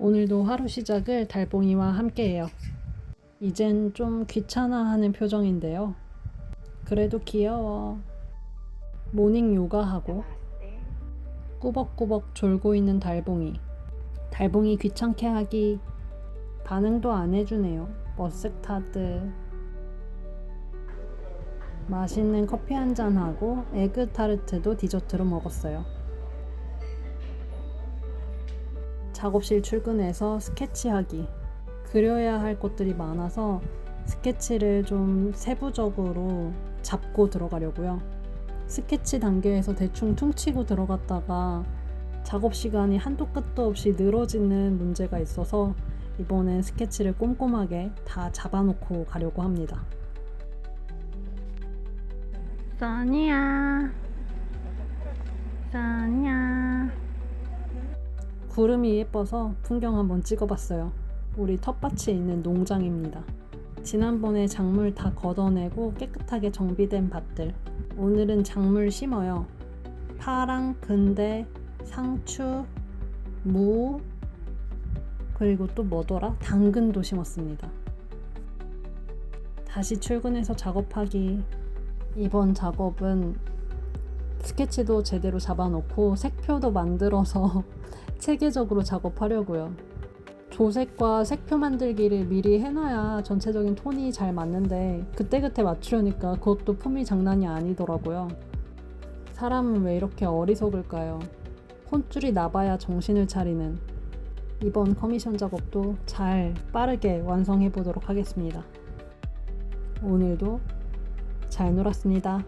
오늘도 하루 시작을 달봉이와 함께해요. 이젠 좀 귀찮아하는 표정인데요. 그래도 귀여워. 모닝 요가하고 꾸벅꾸벅 졸고 있는 달봉이. 달봉이 귀찮게 하기 반응도 안 해주네요. 머쓱타드. 맛있는 커피 한 잔하고 에그 타르트도 디저트로 먹었어요. 작업실 출근해서 스케치하기. 그려야 할 것들이 많아서 스케치를 좀 세부적으로 잡고 들어가려고요. 스케치 단계에서 대충 퉁치고 들어갔다가 작업 시간이 한도 끝도 없이 늘어지는 문제가 있어서 이번엔 스케치를 꼼꼼하게 다 잡아놓고 가려고 합니다. 써니야, 구름이 예뻐서 풍경 한번 찍어봤어요. 우리 텃밭이 있는 농장입니다. 지난번에 작물 다 걷어내고 깨끗하게 정비된 밭들. 오늘은 작물 심어요. 파랑, 근대, 상추, 무, 그리고 또 뭐더라? 당근도 심었습니다. 다시 출근해서 작업하기. 이번 작업은 스케치도 제대로 잡아놓고 색표도 만들어서 체계적으로 작업하려고요. 조색과 색표 만들기를 미리 해놔야 전체적인 톤이 잘 맞는데 그때그때 맞추려니까 그것도 품이 장난이 아니더라고요. 사람은 왜 이렇게 어리석을까요? 혼줄이 나봐야 정신을 차리는 이번 커미션 작업도 잘 빠르게 완성해 보도록 하겠습니다. 오늘도 잘 놀았습니다.